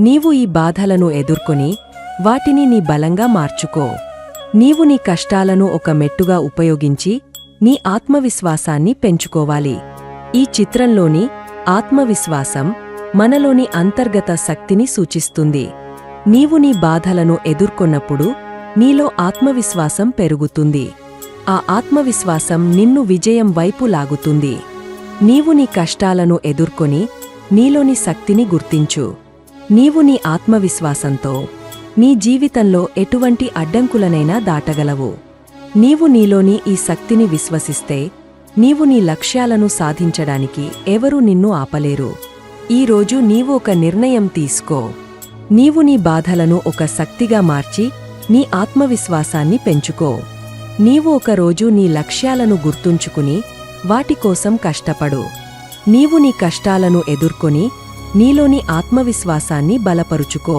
నీవు ఈ బాధలను ఎదుర్కొని వాటిని నీ బలంగా మార్చుకో. నీవు నీ కష్టాలను ఒక మెట్టుగా ఉపయోగించి నీ ఆత్మవిశ్వాసాన్ని పెంచుకోవాలి. ఈ చిత్రంలోని ఆత్మవిశ్వాసం మనలోని అంతర్గత శక్తిని సూచిస్తుంది. నీవు నీ బాధలను ఎదుర్కొన్నప్పుడు నీలో ఆత్మవిశ్వాసం పెరుగుతుంది. ఆ ఆత్మవిశ్వాసం నిన్ను విజయం వైపు లాగుతుంది. నీవు నీ కష్టాలను ఎదుర్కొని నీలోని శక్తిని గుర్తించు. నీవు నీ ఆత్మవిశ్వాసంతో నీ జీవితంలో ఎటువంటి అడ్డంకులనైనా దాటగలవు. నీవు నీలోని ఈ శక్తిని విశ్వసిస్తే నీవు నీ లక్ష్యాలను సాధించడానికి ఎవరూ నిన్ను ఆపలేరు. ఈరోజు నీవు ఒక నిర్ణయం తీసుకో. నీవు నీ బాధలను ఒక శక్తిగా మార్చి నీ ఆత్మవిశ్వాసాన్ని పెంచుకో. నీవు ఒకరోజు నీ లక్ష్యాలను గుర్తుంచుకుని వాటి కోసం కష్టపడు. నీవు నీ కష్టాలను ఎదుర్కొని నీలోని ఆత్మవిశ్వాసాన్ని బలపరుచుకో.